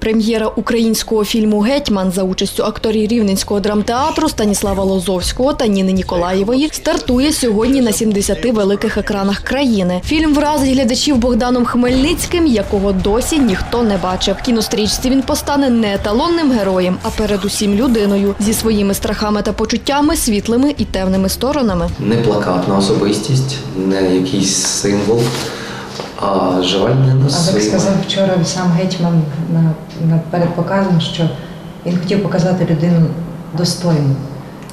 Прем'єра українського фільму Гетьман за участю акторів Рівненського драмтеатру Станіслава Лозовського та Ніни Ніколаєвої стартує сьогодні на 70 великих екранах країни. Фільм вразить глядачів Богданом Хмельницьким, якого досі ніхто не бачив. В кінострічці він постане не еталонним героєм, а передусім людиною зі своїми страхами та почуттями, світлими і темними сторонами. не плакатна особистість, не якийсь символ, а жива людина А як своїми. сказав вчора сам гетьман на, на перед показом, що він хотів показати людину достойну.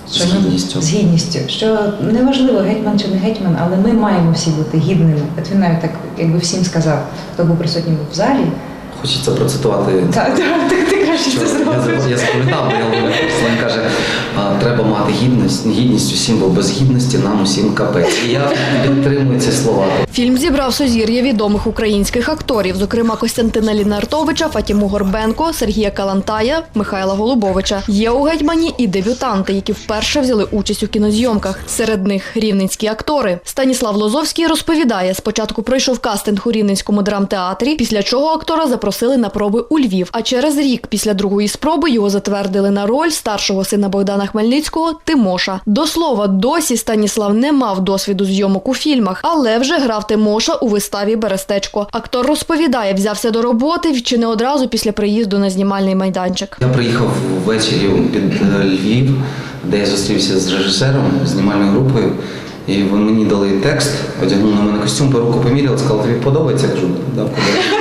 З Що ми- гідністю. З гідністю. Що неважливо, гетьман чи не гетьман, але ми маємо всі бути гідними. От він навіть так якби всім сказав, хто був присутній в залі. Хочеться процитувати. Так, так, краще Що це я, зробиш. я запам'ятав, я він каже, треба мати гідність, гідність усім, бо без гідності нам усім капець. І я підтримую ці слова. Фільм зібрав сузір'я відомих українських акторів, зокрема Костянтина Лінартовича, Фатіму Горбенко, Сергія Калантая, Михайла Голубовича. Є у гетьмані і дебютанти, які вперше взяли участь у кінозйомках. Серед них рівненські актори. Станіслав Лозовський розповідає, спочатку пройшов кастинг у рівненському драмтеатрі, після чого актора запросили на проби у Львів. А через рік після другої спроби його затвердили на роль старшого сина Богдана Хмельницького Тимоша. До слова, досі Станіслав не мав досвіду зйомок у фільмах, але вже грав Тимоша у виставі Берестечко. Актор розповідає, взявся до роботи чи не одразу після приїзду на знімальний майданчик. Я приїхав ввечері під е, Львів, де я зустрівся з режисером, знімальною групою. І вони мені дали текст, одягнули на мене костюм, перуку поміряли, сказали, тобі подобається? Я кажу, да, подобається.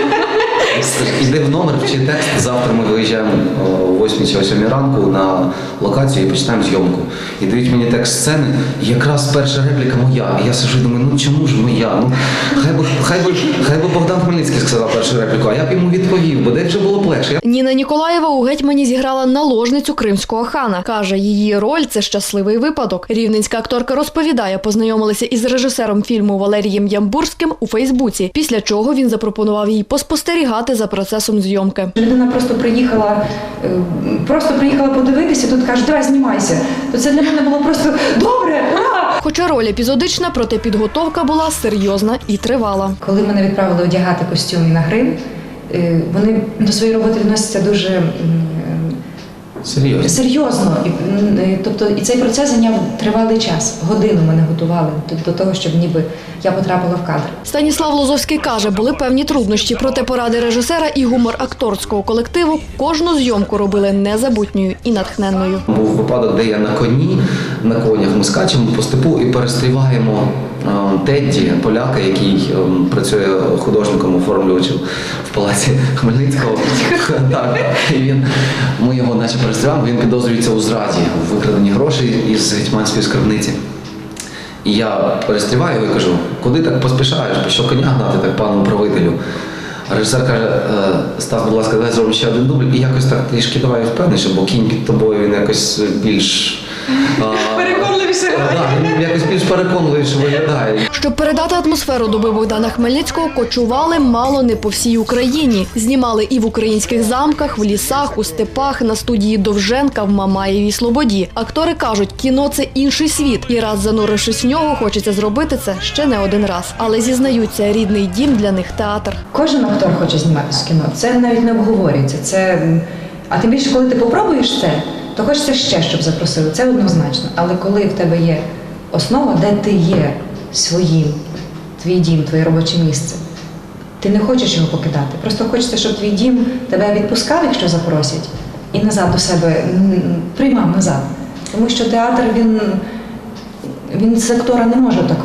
Іди в номер, вчи текст. Завтра ми виїжджаємо о 8 чи о 7 ранку на локацію і починаємо зйомку. І дають мені текст сцени. І якраз перша репліка моя. І я сижу і думаю, ну чому ж моя? Ну хай би хай би хай би Богдан Хмельницький сказав першу репліку, а я б йому відповів, бо де вже було б легше. Ніна Ніколаєва у гетьмані зіграла наложницю кримського хана. каже, її роль це щасливий випадок. Рівненська акторка розповідає, познайомилися із режисером фільму Валерієм Ямбурським у Фейсбуці. Після чого він запропонував їй поспостерігати за процесом зйомки. Людина просто приїхала, е, просто приїхала подивитися, тут каже, давай знімайся. То це для мене було просто добре, ура! Хоча роль епізодична, проте підготовка була серйозна і тривала. Коли мене відправили одягати костюм на грим, е, вони до своєї роботи відносяться дуже Серйозно. серйозно. І, Тобто, і цей процес зайняв тривалий час. Годину мене готували до, до того, щоб ніби я потрапила в кадр. Станіслав Лозовський каже, були певні труднощі, проте поради режисера і гумор акторського колективу кожну зйомку робили незабутньою і натхненною. Був випадок, де я на коні, на конях ми скачемо по степу і перестріваємо Тедді, поляка, який е, працює художником оформлювачем в палаці Хмельницького. так, і він, ми його наче перестріваємо, він підозрюється у зраді в викраденні грошей із гетьманської скарбниці. І я перестріваю його і кажу, куди так поспішаєш, що коня гнати так пану правителю. Режисер каже, «Е, Стас, будь ласка, дай зробимо ще один дубль. І якось так трішки давай впевненіше, бо кінь під тобою він якось більш. а, Так, він якось більш переконливіше виглядає. Щоб передати атмосферу доби Богдана Хмельницького, кочували мало не по всій Україні. Знімали і в українських замках, в лісах, у степах, на студії Довженка в Мамаєвій Слободі. Актори кажуть, кіно це інший світ, і раз занурившись в нього, хочеться зробити це ще не один раз. Але зізнаються, рідний дім для них театр. Кожен актор хоче зніматися в кіно. Це навіть не обговорюється. Це а тим більше, коли ти попробуєш це, то хочеться ще, щоб запросили. Це однозначно. Але коли в тебе є основа, де ти є своїм, твій дім, твоє робоче місце. Ти не хочеш його покидати. Просто хочеться, щоб твій дім тебе відпускав, якщо запросять, і назад до себе приймав назад. Тому що театр він, він з актора не може так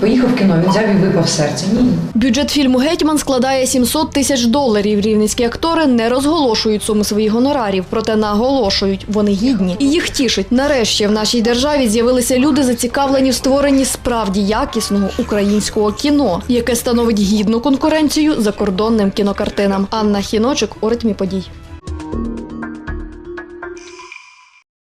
поїхав в кіно, він взяв і випав серце. Ні. Бюджет фільму Гетьман складає 700 тисяч доларів. Рівненські актори не розголошують суми своїх гонорарів, проте наголошують, вони гідні. І їх тішить. Нарешті в нашій державі з'явилися люди, зацікавлені в створенні справді якісного українського кіно, яке становить гідну конкуренцію закордонним кінокартинам. Анна Хіночик у ритмі подій.